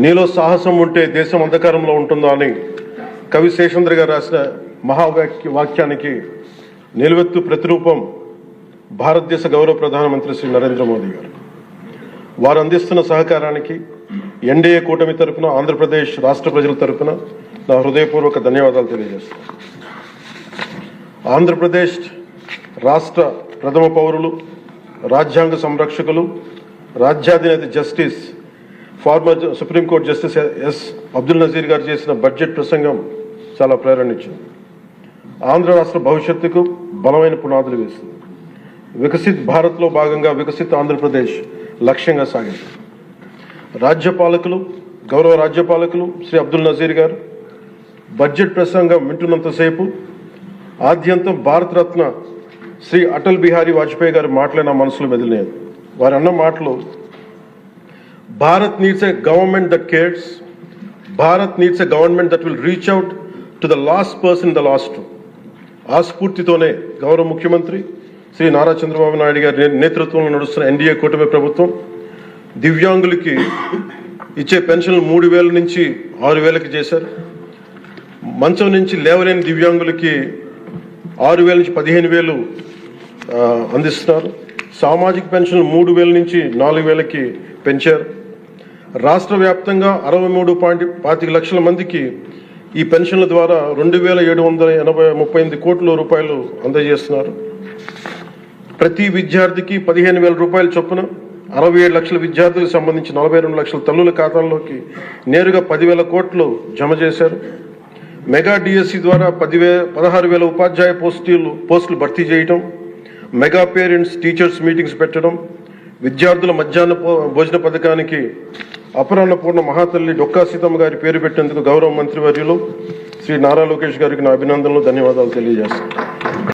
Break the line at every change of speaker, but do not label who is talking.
నీలో సాహసం ఉంటే దేశం అంధకారంలో ఉంటుందా అని కవి శేషేంద్ర గారు రాసిన మహావాక్య వాక్యానికి నిలువెత్తు ప్రతిరూపం భారతదేశ గౌరవ ప్రధానమంత్రి శ్రీ నరేంద్ర మోదీ గారు. వారు అందిస్తున్న సహకారానికి ఎన్డీఏ కూటమి తరపున ఆంధ్రప్రదేశ్ రాష్ట్ర ప్రజల తరపున నా హృదయపూర్వక ధన్యవాదాలు తెలియజేస్తాను ఆంధ్రప్రదేశ్ రాష్ట్ర ప్రథమ పౌరులు రాజ్యాంగ సంరక్షకులు రాజ్యాధినేత justice former supreme court justice S Abdul Nazeer గారు చేసిన బడ్జెట్ ప్రసంగం చాలా ప్రేరణించింది ఆంధ్ర రాష్ట్ర భవిష్యత్తుకు బలమైన పునాదులు వేస్తుంది వికసిత్ భారత్లో భాగంగా వికసిత్ ఆంధ్రప్రదేశ్ లక్ష్యంగా సాగింది. రాజ్యపాలకులు గౌరవ రాజ్యపాలకులు శ్రీ అబ్దుల్ నజీర్ గారు బడ్జెట్ ప్రసంగం వింటున్నంతసేపు ఆద్యంతం భారతరత్న శ్రీ అటల్ బిహారీ వాజ్పేయి గారు మాటలే నా మనసులో మెదిలినాయి. వారు అన్న మాటలు Bharat needs a government that cares Bharat needs a government that will reach out to the last person the last ఆ స్ఫూర్తితోనే గౌరవ ముఖ్యమంత్రి శ్రీ నారా చంద్రబాబు నాయుడు గారి నేతృత్వంలో నడుస్తున్న ఎన్డీఏ కూటమి ప్రభుత్వం దివ్యాంగులకి ఇచ్చే పెన్షన్లు మూడు వేల నుంచి ఆరు వేలకి చేశారు. మంచం నుంచి లేవలేని దివ్యాంగులకి ఆరు వేల నుంచి పదిహేను వేలు అందిస్తున్నారు. సామాజిక పెన్షన్లు మూడు వేల నుంచి నాలుగు వేలకి పెంచారు. రాష్ట్ర వ్యాప్తంగా అరవై మూడు పాయింట్ పాతిక లక్షల మందికి ఈ పెన్షన్ల ద్వారా రెండు వేల ఏడు వందల ఎనభై ముప్పై ఎనిమిది కోట్ల రూపాయలు అందజేస్తున్నారు. ప్రతి విద్యార్థికి పదిహేను వేల రూపాయల చొప్పున అరవై ఏడు లక్షల విద్యార్థులకు సంబంధించి నలభై రెండు లక్షల తల్లుల ఖాతాల్లోకి నేరుగా పదివేల కోట్లు జమ చేశారు. మెగా డిఎస్సి ద్వారా పదివే పదహారు వేల ఉపాధ్యాయ పోస్టులు పోస్టులు భర్తీ చేయటం మెగా పేరెంట్స్ టీచర్స్ మీటింగ్స్ పెట్టడం విద్యార్థుల మధ్యాహ్న భో- భోజన పథకానికి అపరాన్నపూర్ణ మహాతల్లి డొక్కా సీతమ్మ గారి పేరు పెట్టేందుకు గౌరవ మంత్రివర్యులు శ్రీ నారా లోకేష్ గారికి నా అభినందనలు ధన్యవాదాలు తెలియజేస్తున్నాను.